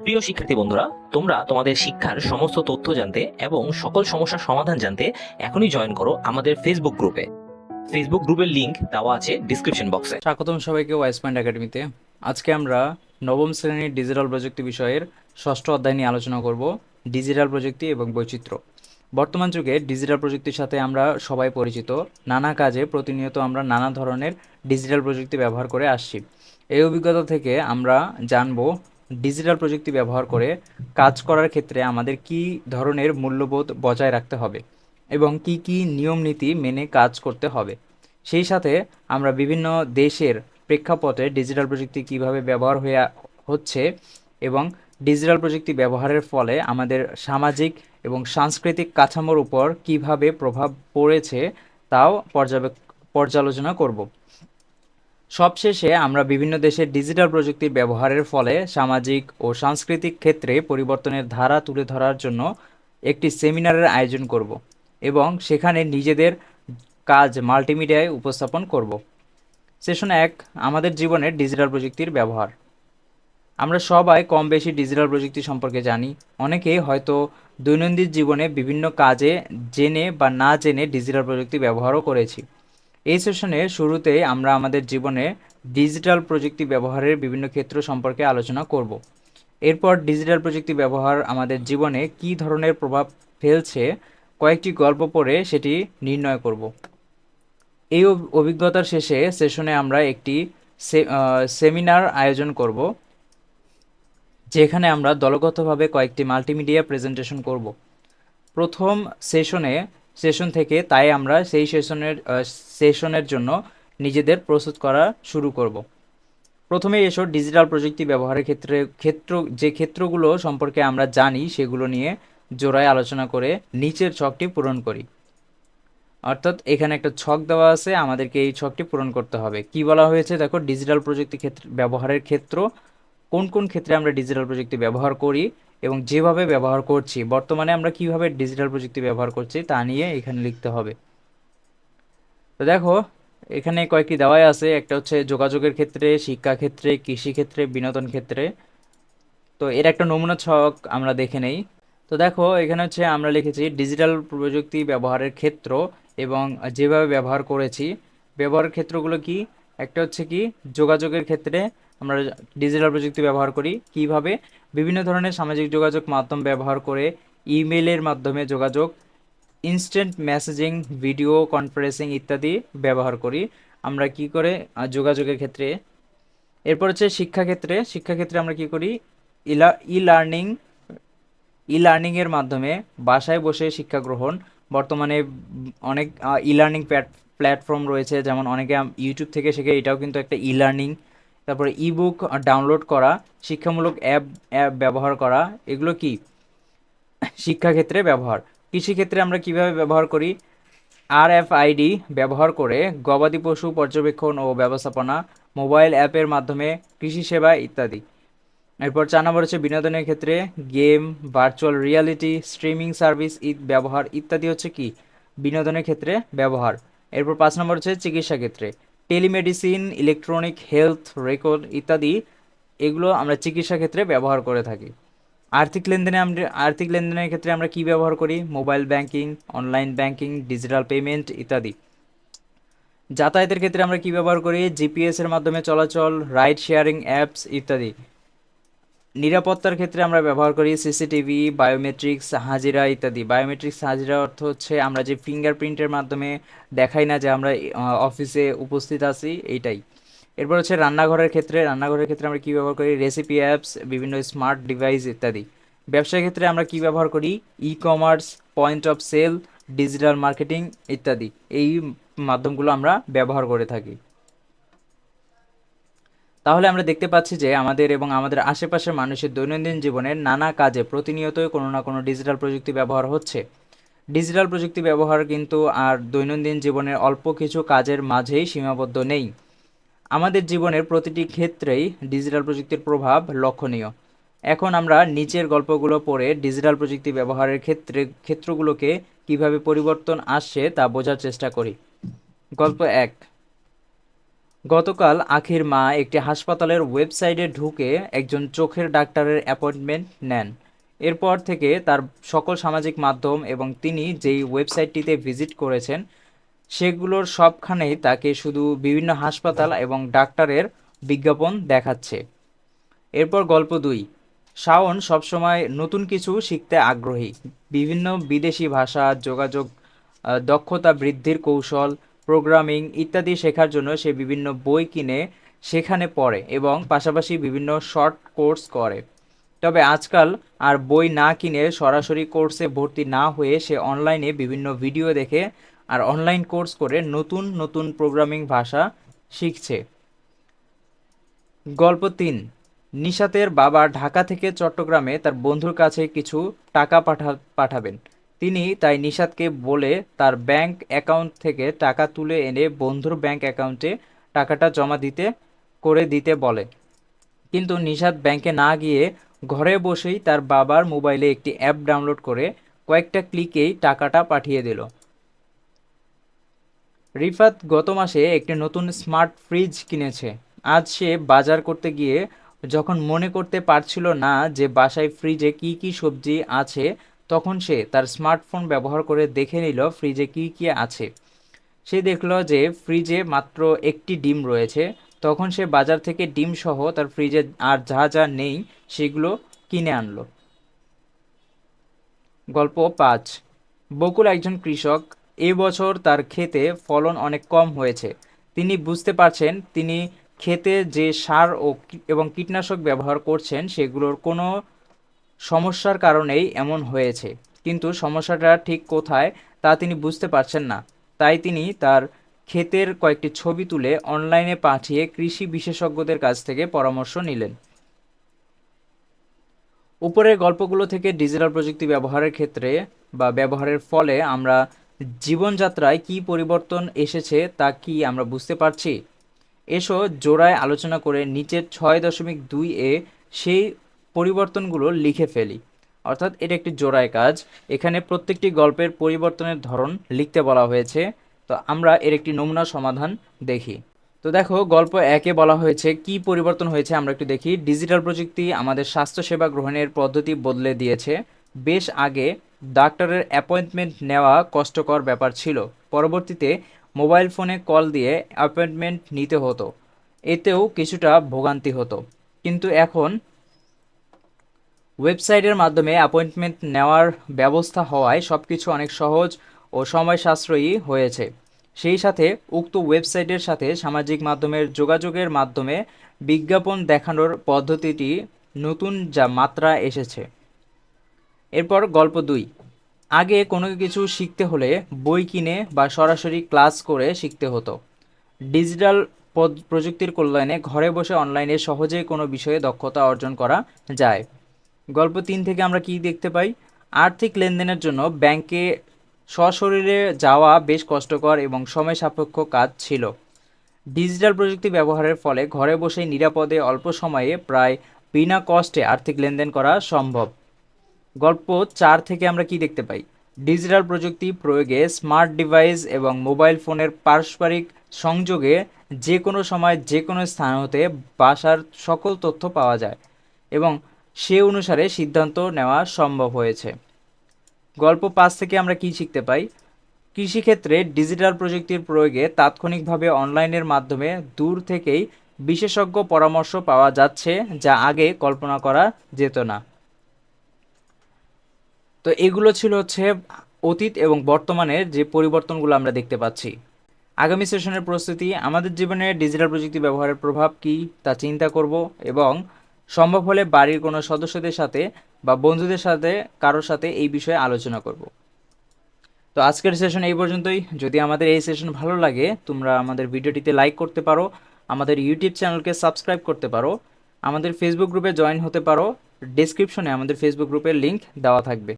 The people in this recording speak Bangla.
প্রিয় শিক্ষার্থী বন্ধুরা, তোমরা তোমাদের শিক্ষার সমস্ত তথ্য জানতে এবং সকল সমস্যার সমাধান জানতে এখনই জয়েন করো আমাদের ফেসবুক গ্রুপে ফেসবুক গ্রুপের লিংক দেওয়া আছে ডিসক্রিপশন বক্সে স্বাগতম সবাইকে ওয়াইস পয়েন্ট একাডেমিতে আজকে আমরা নবম শ্রেণির ডিজিটাল প্রযুক্তি বিষয়ের ষষ্ঠ অধ্যায় নিয়ে আলোচনা করব ডিজিটাল প্রযুক্তি এবং বৈচিত্র্য। বর্তমান যুগে ডিজিটাল প্রযুক্তির সাথে আমরা সবাই পরিচিত, নানা কাজে প্রতিনিয়ত আমরা নানা ধরনের ডিজিটাল প্রযুক্তি ব্যবহার করে আসছি। এই অভিজ্ঞতা থেকে আমরা জানব ডিজিটাল প্রযুক্তি ব্যবহার করে কাজ করার ক্ষেত্রে আমাদের কী ধরনের মূল্যবোধ বজায় রাখতে হবে এবং কি কি নিয়ম নীতি মেনে কাজ করতে হবে? সেই সাথে আমরা বিভিন্ন দেশের প্রেক্ষাপটে ডিজিটাল প্রযুক্তি কীভাবে ব্যবহার হয়ে হচ্ছে এবং ডিজিটাল প্রযুক্তি ব্যবহারের ফলে আমাদের সামাজিক এবং সাংস্কৃতিক কাঠামোর উপর কীভাবে প্রভাব পড়েছে, তাও পর্যবেক পর্যালোচনা করব। সবশেষে আমরা বিভিন্ন দেশের ডিজিটাল প্রযুক্তির ব্যবহারের ফলে সামাজিক ও সাংস্কৃতিক ক্ষেত্রে পরিবর্তনের ধারা তুলে ধরার জন্য একটি সেমিনারের আয়োজন করব এবং সেখানে নিজেদের কাজ মাল্টিমিডিয়ায় উপস্থাপন করব। সেশন এক, আমাদের জীবনের ডিজিটাল প্রযুক্তির ব্যবহার। আমরা সবাই কম বেশি ডিজিটাল প্রযুক্তি সম্পর্কে জানি। অনেকেই হয়তো দৈনন্দিন জীবনে বিভিন্ন কাজে জেনে বা না জেনে ডিজিটাল প্রযুক্তি ব্যবহারও করেছি। এই সেশনে শুরুতে আমরা আমাদের জীবনে ডিজিটাল প্রযুক্তি ব্যবহারের বিভিন্ন ক্ষেত্র সম্পর্কে আলোচনা করব। এরপর ডিজিটাল প্রযুক্তি ব্যবহার আমাদের জীবনে কী ধরনের প্রভাব ফেলছে, কয়েকটি গল্প পড়ে সেটি নির্ণয় করব। এই অভ- অভিজ্ঞতার শেষে সেশনে আমরা একটি সেমিনার আয়োজন করব, যেখানে আমরা দলগতভাবে কয়েকটি মাল্টিমিডিয়া প্রেজেন্টেশন করব। প্রথম সেশনে সেশন থেকে তাই আমরা সেই সেশনের সেশনের জন্য নিজেদের প্রস্তুত করা শুরু করব। প্রথমে এসো ডিজিটাল প্রযুক্তি ব্যবহারের ক্ষেত্রে, ক্ষেত্র, যে ক্ষেত্রগুলো সম্পর্কে আমরা জানি সেগুলো নিয়ে জোড়ায় আলোচনা করে নিচের ছকটি পূরণ করি। অর্থাৎ এখানে একটা ছক দেওয়া আছে, আমাদেরকে এই ছকটি পূরণ করতে হবে। কি বলা হয়েছে? দেখো ডিজিটাল প্রযুক্তি ক্ষেত্র, ব্যবহারের ক্ষেত্র, কোন কোন ক্ষেত্রে আমরা ডিজিটাল প্রযুক্তি ব্যবহার করি? এবং যেভাবে ব্যবহার করছি, বর্তমানে আমরা কীভাবে ডিজিটাল প্রযুক্তি ব্যবহার করছি তা নিয়ে এখানে লিখতে হবে। তো দেখো, এখানে কয়েকটি দেওয়াই আছে, একটা হচ্ছে যোগাযোগের ক্ষেত্রে, শিক্ষা ক্ষেত্রে, কৃষি ক্ষেত্রে, বিনোদন ক্ষেত্রে। তো এর একটা নমুনা ছক আমরা দেখে নেই। তো দেখো, এখানে হচ্ছে আমরা লিখেছি ডিজিটাল প্রযুক্তি ব্যবহারের ক্ষেত্র এবং যেভাবে ব্যবহার করেছি। ব্যবহারের ক্ষেত্রগুলো কি? একটা হচ্ছে কি, যোগাযোগের ক্ষেত্রে আমরা ডিজিটাল প্রযুক্তি ব্যবহার করি। কীভাবে? বিভিন্ন ধরনের সামাজিক যোগাযোগ মাধ্যম ব্যবহার করে ইমেলের মাধ্যমে যোগাযোগ ইনস্ট্যান্ট মেসেজিং ভিডিও কনফারেন্সিং ইত্যাদি ব্যবহার করি। আমরা কি করে? যোগাযোগের ক্ষেত্রে। এরপর হচ্ছে শিক্ষাক্ষেত্রে। শিক্ষাক্ষেত্রে আমরা কি করি? ই লার্নিং ই লার্নিংয়ের মাধ্যমে বাসায় বসে শিক্ষা গ্রহণ। বর্তমানে অনেক ই লার্নিং প্ল্যাটফর্ম রয়েছে। যেমন অনেকে ইউটিউব থেকে শেখে। এটাও কিন্তু একটা ই লার্নিং তারপরে ইবুক ডাউনলোড করা, শিক্ষামূলক অ্যাপ অ্যাপ ব্যবহার করা, এগুলো কি? শিক্ষাক্ষেত্রে ব্যবহার। কৃষিক্ষেত্রে আমরা কীভাবে ব্যবহার করি? আর এফ আইডি ব্যবহার করে গবাদি পশু পর্যবেক্ষণ ও ব্যবস্থাপনা মোবাইল অ্যাপের মাধ্যমে কৃষি সেবা ইত্যাদি। এরপর চার নম্বর হচ্ছে বিনোদনের ক্ষেত্রে game virtual reality streaming service ইত ব্যবহার ইত্যাদি হচ্ছে কি? বিনোদনের ক্ষেত্রে ব্যবহার। এরপর পাঁচ নম্বর হচ্ছে চিকিৎসা ক্ষেত্রে। টেলিমেডিসিন, ইলেকট্রনিক হেলথ রেকর্ড ইত্যাদি, এগুলো আমরা চিকিৎসা ক্ষেত্রে ব্যবহার করে থাকি। আর্থিক লেনদেনে আমরা, আর্থিক লেনদেনের ক্ষেত্রে আমরা কি ব্যবহার করি? Mobile banking, online banking, digital payment ইত্যাদি। যাতায়াতের ক্ষেত্রে আমরা কি ব্যবহার করি? জিপিএস এর মাধ্যমে চলাচল রাইড শেয়ারিং অ্যাপস ইত্যাদি। নিরাপত্তার ক্ষেত্রে আমরা ব্যবহার করি সিসিটিভি বায়োমেট্রিক্স হাজিরা ইত্যাদি। বায়োমেট্রিক্স হাজিরা অর্থ হচ্ছে আমরা যে ফিঙ্গারপ্রিন্টের মাধ্যমে দেখাই না যে আমরা অফিসে উপস্থিত আছি, এইটাই। এরপর হচ্ছে রান্নাঘরের ক্ষেত্রে রান্নাঘরের ক্ষেত্রে আমরা কি ব্যবহার করি? রেসিপি অ্যাপস বিভিন্ন স্মার্ট ডিভাইস ইত্যাদি। ব্যবসার ক্ষেত্রে আমরা কি ব্যবহার করি? E commerce point of sale digital marketing ইত্যাদি। এই মাধ্যমগুলো আমরা ব্যবহার করে থাকি। তাহলে আমরা দেখতে পাচ্ছি যে আমাদের এবং আমাদের আশেপাশের মানুষের দৈনন্দিন জীবনের নানা কাজে প্রতিনিয়তই কোনো না কোনো ডিজিটাল প্রযুক্তি ব্যবহার হচ্ছে। ডিজিটাল প্রযুক্তি ব্যবহার কিন্তু আর দৈনন্দিন জীবনের অল্প কিছু কাজের মাঝেই সীমাবদ্ধ নেই। আমাদের জীবনের প্রতিটি ক্ষেত্রেই ডিজিটাল প্রযুক্তির প্রভাব লক্ষণীয়। এখন আমরা নিচের গল্পগুলো পড়ে ডিজিটাল প্রযুক্তি ব্যবহারের ক্ষেত্রে, ক্ষেত্রগুলোকে কীভাবে পরিবর্তন আসছে তা বোঝার চেষ্টা করি। গল্প এক। গতকাল আখির মা একটি হাসপাতালের ওয়েবসাইটে ঢুকে একজন চোখের ডাক্তারের অ্যাপয়েন্টমেন্ট নেন। এরপর থেকে তার সকল সামাজিক মাধ্যম এবং তিনি যেই ওয়েবসাইটটিতে ভিজিট করেছেন, সেগুলোর সবখানেই তাকে শুধু বিভিন্ন হাসপাতাল এবং ডাক্তারের বিজ্ঞাপন দেখাচ্ছে। এরপর গল্প দুই। শাওন সবসময় নতুন কিছু শিখতে আগ্রহী। বিভিন্ন বিদেশি ভাষা, যোগাযোগ দক্ষতা বৃদ্ধির কৌশল প্রোগ্রামিং ইত্যাদি শেখার জন্য সে বিভিন্ন বই কিনে সেখানে পড়ে এবং পাশাপাশি বিভিন্ন শর্ট কোর্স করে। তবে আজকাল আর বই না কিনে সরাসরি কোর্সে ভর্তি না হয়ে সে অনলাইনে বিভিন্ন ভিডিও দেখে আর অনলাইন কোর্স করে নতুন নতুন প্রোগ্রামিং ভাষা শিখছে। গল্প তিন, নিশাতের বাবা ঢাকা থেকে চট্টগ্রামে তার বন্ধুর কাছে কিছু টাকা পাঠা, পাঠাবেন। তিনি তাই নিশাতকে বলে তার ব্যাংক অ্যাকাউন্ট থেকে টাকা তুলে এনে বন্ধুর ব্যাংক অ্যাকাউন্টে টাকাটা জমা দিতে, করে দিতে বলে। কিন্তু নিশাত ব্যাংকে না গিয়ে ঘরে বসেই তার বাবার মোবাইলে একটি অ্যাপ ডাউনলোড করে কয়েকটা ক্লিকেই টাকাটা পাঠিয়ে দিল। রিফাত গত মাসে একটি নতুন স্মার্ট ফ্রিজ কিনেছে। আজ সে বাজার করতে গিয়ে যখন মনে করতে পারছিল না যে বাসায় ফ্রিজে কি কি সবজি আছে তখন সে তার স্মার্টফোন ব্যবহার করে দেখে নিল ফ্রিজে কি কি আছে। সে দেখল যে ফ্রিজে মাত্র একটি ডিম রয়েছে। তখন সে বাজার থেকে ডিম সহ তার ফ্রিজে আর যা যা নেই সেগুলো কিনে আনলো। গল্প পাঁচ। বকুল একজন কৃষক। এবছর তার ক্ষেতে ফলন অনেক কম হয়েছে। তিনি বুঝতে পারছেন তিনি ক্ষেতে যে সার ও এবং কীটনাশক ব্যবহার করছেন সেগুলোর কোনো সমস্যার কারণেই এমন হয়েছে। কিন্তু সমস্যাটা ঠিক কোথায় তা তিনি বুঝতে পারছেন না। তাই তিনি তার ক্ষেতের কয়েকটি ছবি তুলে অনলাইনে পাঠিয়ে কৃষি বিশেষজ্ঞদের কাছ থেকে পরামর্শ নিলেন। উপরের গল্পগুলো থেকে ডিজিটাল প্রযুক্তি ব্যবহারের ক্ষেত্রে বা ব্যবহারের ফলে আমরা জীবনযাত্রায় কি পরিবর্তন এসেছে তা কি আমরা বুঝতে পারছি? এসো জোড়ায় আলোচনা করে নিচের ছয় দশমিক দুই এ সেই পরিবর্তনগুলো লিখে ফেলি। অর্থাৎ এটা একটি জোড়ায় কাজ। এখানে প্রত্যেকটি গল্পের পরিবর্তনের ধরন লিখতে বলা হয়েছে। তো আমরা এর একটি নমুনা সমাধান দেখি। তো দেখো, গল্প একে বলা হয়েছে, কি পরিবর্তন হয়েছে আমরা একটু দেখি। ডিজিটাল প্রযুক্তি আমাদের স্বাস্থ্যসেবা গ্রহণের পদ্ধতি বদলে দিয়েছে। বেশ আগে ডাক্তারের অ্যাপয়েন্টমেন্ট নেওয়া কষ্টকর ব্যাপার ছিল। পরবর্তীতে মোবাইল ফোনে কল দিয়ে অ্যাপয়েন্টমেন্ট নিতে হতো। এতেও কিছুটা ভোগান্তি হতো। কিন্তু এখন ওয়েবসাইটের মাধ্যমে অ্যাপয়েন্টমেন্ট নেওয়ার ব্যবস্থা হওয়ায় সব কিছু অনেক সহজ ও সময় সাশ্রয়ী হয়েছে। সেই সাথে উক্ত ওয়েবসাইটের সাথে সামাজিক মাধ্যমের যোগাযোগের মাধ্যমে বিজ্ঞাপন দেখানোর পদ্ধতিটি নতুন যা মাত্রা এসেছে। এরপর গল্প দুই। আগে কোনো কিছু শিখতে হলে বই কিনে বা সরাসরি ক্লাস করে শিখতে হতো। ডিজিটাল প্রযুক্তির কল্যাণে ঘরে বসে অনলাইনে সহজেই কোনো বিষয়ে দক্ষতা অর্জন করা যায়। গল্প তিন থেকে আমরা কি দেখতে পাই? আর্থিক লেনদেনের জন্য ব্যাংকে সশরীরে যাওয়া বেশ কষ্টকর এবং সময় সাপেক্ষ কাজ ছিল। ডিজিটাল প্রযুক্তি ব্যবহারের ফলে ঘরে বসেই নিরাপদে অল্প সময়ে প্রায় বিনা কষ্টে আর্থিক লেনদেন করা সম্ভব। গল্প চার থেকে আমরা কি দেখতে পাই? ডিজিটাল প্রযুক্তি প্রয়োগে স্মার্ট ডিভাইস এবং মোবাইল ফোনের পারস্পরিক সংযোগে যে কোনো সময় যে কোনো স্থান হতে বাসার সকল তথ্য পাওয়া যায় এবং সে অনুসারে সিদ্ধান্ত নেওয়া সম্ভব হয়েছে। গল্প পাঁচ থেকে আমরা কি শিখতে পাই? কৃষিক্ষেত্রে ডিজিটাল প্রযুক্তির প্রয়োগে তাৎক্ষণিকভাবে অনলাইনের মাধ্যমে দূর থেকেই বিশেষজ্ঞ পরামর্শ পাওয়া যাচ্ছে যা আগে কল্পনা করা যেত না। তো এগুলো ছিল হচ্ছে অতীত এবং বর্তমানের যে পরিবর্তনগুলো আমরা দেখতে পাচ্ছি। আগামী সেশনের প্রস্তুতি, আমাদের জীবনে ডিজিটাল প্রযুক্তি ব্যবহারের প্রভাব কী তা চিন্তা করব এবং সম্ভব হলে বাড়ির কোনো সদস্যদের সাথে বা বন্ধুদের সাথে, কারোর সাথে এই বিষয়ে আলোচনা করব। তো আজকের সেশন এই পর্যন্তই। যদি আমাদের এই সেশন ভালো লাগে, তোমরা আমাদের ভিডিওটিতে লাইক করতে পারো, আমাদের ইউটিউব চ্যানেলকে সাবস্ক্রাইব করতে পারো, আমাদের ফেসবুক গ্রুপে জয়েন হতে পারো ডিসক্রিপশনে আমাদের ফেসবুক গ্রুপের লিঙ্ক দেওয়া থাকবে।